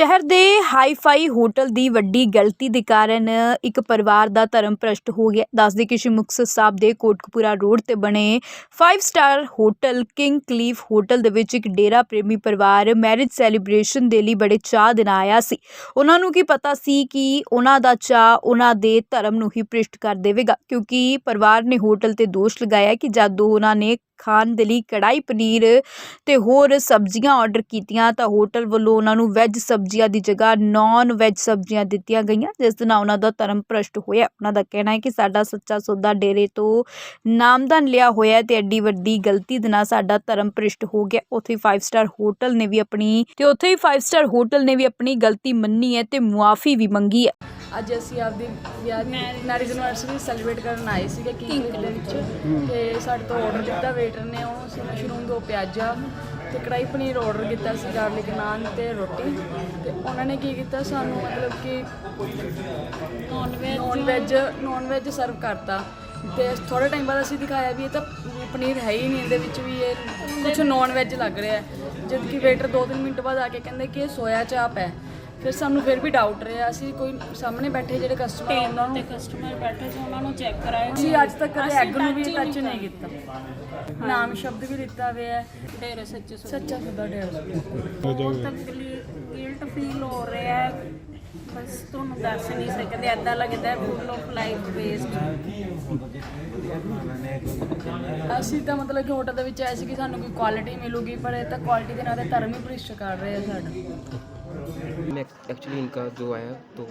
ਸ਼ਹਿਰ ਦੇ hi-fi hotel ਦੀ ਵੱਡੀ ਗਲਤੀ ਦੇ ਕਾਰਨ ਇੱਕ ਪਰਿਵਾਰ ਦਾ ਧਰਮ ਭ੍ਰਸ਼ਟ ਹੋ ਗਿਆ। ਦੱਸਦੇ ਕਿ ਸ਼੍ਰੀ ਮੁਕਤਸਰ ਸਾਹਿਬ ਦੇ ਕੋਟਕਪੂਰਾ ਰੋਡ ਤੇ ਬਣੇ 5 star hotel King Cliff hotel ਦੇ ਵਿੱਚ ਇੱਕ ਡੇਰਾ ਪ੍ਰੇਮੀ ਪਰਿਵਾਰ ਮੈਰਿਜ ਸੈਲੀਬ੍ਰੇਸ਼ਨ ਦੇ ਲਈ ਬੜੇ ਚਾਹ ਦੇ ਆਇਆ ਸੀ। ਉਹਨਾਂ ਨੂੰ ਕੀ ਪਤਾ ਸੀ ਕਿ ਉਹਨਾਂ ਦਾ ਚਾਹ ਉਹਨਾਂ ਦੇ ਧਰਮ ਨੂੰ ਹੀ ਭ੍ਰਿਸ਼ਟ ਕਰ ਦੇਵੇਗਾ, ਕਿਉਂਕਿ ਪਰਿਵਾਰ ਨੇ ਹੋਟਲ ਤੇ ਦੋਸ਼ ਲਗਾਇਆ ਕਿ ਜਦ ਉਹਨਾਂ ਨੇ ਖਾਣ ਦੇ ਲਈ ਕੜਾਈ ਪਨੀਰ ਅਤੇ ਹੋਰ ਸਬਜ਼ੀਆਂ ਔਡਰ ਕੀਤੀਆਂ। ਤਾਂ ਹੋਟਲ ਵੱਲੋਂ ਉਹਨਾਂ ਨੂੰ ਵੈੱਜ ਸਬਜ਼ੀਆਂ ਦੀ ਜਗ੍ਹਾ ਨਾਨ ਵੈੱਜ ਸਬਜ਼ੀਆਂ ਦਿੱਤੀਆਂ ਗਈਆਂ, ਜਿਸ ਦੇ ਨਾਲ ਉਹਨਾਂ ਦਾ ਧਰਮ ਭ੍ਰਸ਼ਟ ਹੋਇਆ। ਉਹਨਾਂ ਦਾ ਕਹਿਣਾ ਹੈ ਕਿ ਸਾਡਾ ਸੱਚਾ ਸੌਦਾ ਡੇਰੇ ਤੋਂ ਨਾਮਦਾਨ ਲਿਆ ਹੋਇਆ ਹੈ ਤੇ ਐਡੀ ਵੱਡੀ ਗਲਤੀ ਦੇ ਨਾਲ ਸਾਡਾ ਧਰਮ ਭ੍ਰਿਸ਼ਟ ਹੋ ਗਿਆ। ਉੱਥੇ 5 ਸਟਾਰ ਹੋਟਲ ਨੇ ਵੀ ਆਪਣੀ ਤੇ ਉੱਥੇ ਹੀ 5 ਸਟਾਰ ਹੋਟਲ ਨੇ ਵੀ ਆਪਣੀ ਗਲਤੀ ਮੰਨੀ ਹੈ ਤੇ ਮੁਆਫੀ ਵੀ ਮੰਗੀ ਹੈ। ਅੱਜ ਅਸੀਂ ਆਪਦੀ ਵਿਆਹ ਮੈਰਿਜ ਐਨਵਰਸਰੀ ਸੈਲੀਬ੍ਰੇਟ ਕਰਨ ਆਏ ਸੀਗੇ ਕਿੰਗ ਦੇ ਵਿੱਚ ਤੇ ਸਾਡੇ ਤੋਂ ਆਰਡਰ ਦਿੱਤਾ ਵੇਟਰ ਨੇ ਉਹ ਸੀ ਮਸ਼ਰੂਮ ਦੋ ਪਿਆਜ਼ਾ ਤੇ ਕੜਾਈ ਪਨੀਰ ਆਰਡਰ ਕੀਤਾ ਸੀ ਗਾਰਲਿਕ ਨਾਨ ਤੇ ਰੋਟੀ ਤੇ ਉਹਨਾਂ ਨੇ ਕੀ ਕੀਤਾ ਸਾਨੂੰ ਮਤਲਬ ਕਿ non veg non veg non veg serve ਕਰਤਾ ਤੇ ਥੋੜੇ ਟਾਈਮ ਬਾਅਦ ਅਸੀਂ ਦਿਖਾਇਆ ਵੀ ਇਹ ਤਾਂ ਪਨੀਰ ਹੈ ਹੀ ਨਹੀਂ ਇਹਦੇ ਵਿੱਚ ਵੀ ਇਹ ਕੁਝ ਨੌਨ ਵੈਜ ਲੱਗ ਰਿਹਾ ਹੈ। ਜਦ ਕਿ ਵੇਟਰ 2-3 ਮਿੰਟ ਬਾਅਦ ਆ ਕੇ ਕਹਿੰਦੇ ਕਿ ਇਹ ਸੋਇਆ ਚਾਪ ਹੈ। ਫਿਰ ਸਾਨੂੰ ਫਿਰ ਵੀ ਡਾਊਟ ਰਿਹਾ ਅਸੀਂ ਕੋਈ ਸਾਹਮਣੇ ਬੈਠੇ ਜਿਹੜੇ ਕਸਟਮਰ ਉਹਨਾਂ ਤੇ ਨੂੰ ਕਸਟਮਰ ਬੈਠੇ ਸੀ ਉਹਨਾਂ ਨੂੰ ਚੈੱਕ ਕਰਾਇਆ ਅਸੀਂ ਅੱਜ ਤੱਕ ਕਦੇ ਐਗ ਨੂੰ ਵੀ ਟੱਚ ਨਹੀਂ ਕੀਤਾ। ਨਾਮ ਸ਼ਬਦ ਵੀ ਦਿੱਤਾ ਹੋਇਆ ਹੈ। ਡੇਰੇ ਸੱਚੇ ਸੱਚਾ ਸੌਦਾ ਡੇਢ ਬਹੁਤ ਗਿਲਟ ਫੀਲ ਹੋ ਰਿਹਾ ਹੈ। ਬਸ ਤੁਹਾਨੂੰ ਦੱਸ ਨਹੀਂ ਸਕਦੇ ਐਦਾਂ ਲੱਗਦਾ ਫੁੱਲ ਆਫ ਲਾਈਫ ਵੇਸਟ ਅਸੀਂ ਤਾਂ ਮਤਲਬ ਕਿ ਹੋਟਲ ਦੇ ਵਿੱਚ ਆਏ ਸੀ ਕਿ ਸਾਨੂੰ ਕੋਈ ਕੁਆਲਿਟੀ ਮਿਲੂਗੀ ਪਰ ਇਹ ਤਾਂ ਕੁਆਲਿਟੀ ਦੇ ਨਾਲ ਤਾਂ ਧਰਮ ਹੀ ਭ੍ਰਿਸ਼ਟ ਕਰ ਰਹੇ ਆ ਸਾਡਾ। एक्चुअली इनका जो आया तो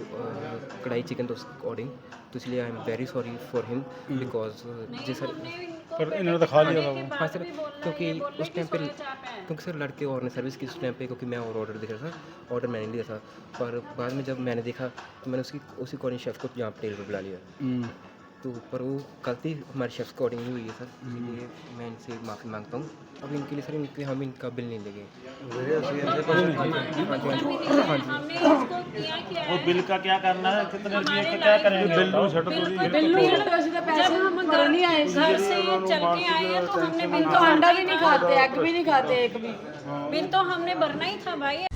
कढ़ाई चिकन तो अकॉर्डिंग तो इसलिए I am very sorry for him because ji sir पर इन्होंने तो खा लिया था वो। हाँ सर क्योंकि उस टाइम पे क्योंकि सर लड़के और ने सर्विस की उस टाइम पे क्योंकि मैं और ऑर्डर देख रहा था ऑर्डर मैंने लिया था पर बाद में जब मैंने देखा तो मैंने उसकी उसी अकॉर्डिंग शेफ़ को यहाँ पर टेबल पर बुला लिया। तो पर वो गलती हमारे शेफ़ को नहीं हुई है सर इसलिए मैं इनसे माफ़ी माँगता हूँ। अब इनके लिए सर इनके हम इनका बिल नहीं लेंगे हाँ हाँ वो बिल का क्या करना है? कितने रुपये का क्या करेंगे? बिल लो छट दो बिल लो छट दो सीधा पैसे हम घर नहीं आए घर से चल के आए हैं तो हमने बिल तो अंडा भी नहीं खाते एग भी नहीं खाते एक भी। बिल तो हमने भरना ही था भाई।